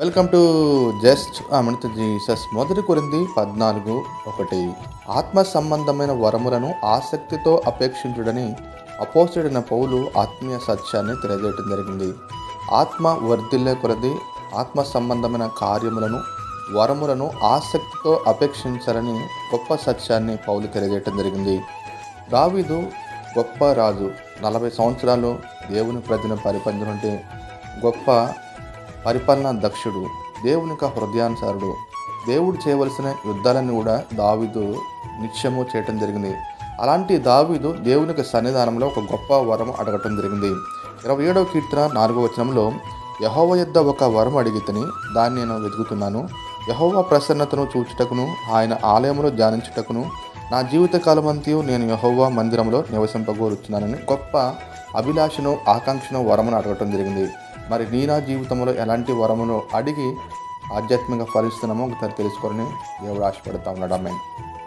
Welcome to just Amrita Jesus మొదటి కొరింది పద్నాలుగు ఒకటి. ఆత్మ సంబంధమైన వరములను ఆసక్తితో అపేక్షించుడని అపోస్తుడైన పౌలు ఆత్మీయ సత్యాన్ని తెలియజేయడం జరిగింది. ఆత్మ వర్ధిల్లే కొలది ఆత్మ సంబంధమైన కార్యములను వరములను ఆసక్తితో అపేక్షించాలని గొప్ప సత్యాన్ని పౌలు తెలియజేయడం జరిగింది. దావీదు గొప్ప రాజు నలభై సంవత్సరాలు దేవుని ప్రజను పరిపాలించినటువంటి గొప్ప పరిపన్న దక్షుడు దేవునిక హృదయానుసారుడు. దేవుడు చేయవలసిన యుద్ధాలను కూడా దావీదు నిత్యము చేయటం జరిగింది. అలాంటి దావీదు దేవునికి సన్నిధానంలో ఒక గొప్ప వరం అడగటం జరిగింది. ఇరవై ఏడవ కీర్తన నాలుగవ వచనంలో యహోవ యొద్ద ఒక వరం అడిగితని దాన్ని నేను వెతుకుతున్నాను. యహోవ ప్రసన్నతను చూచుటకును ఆయన ఆలయంలో ధ్యానించుటకును నా జీవితకాలమంతయు నేను యహోవ మందిరంలో నివసింపగోరుచున్నానని గొప్ప అభిలాషను ఆకాంక్షను వరమును అడగటం జరిగింది. మరి నీ నా జీవితంలో ఎలాంటి వరమును అడిగి ఆధ్యాత్మికంగా ఫలిస్తున్నామో ఒకసారి తెలుసుకొని దేవుడు ఆశపడతా ఉన్నాడు. అమ్మాయి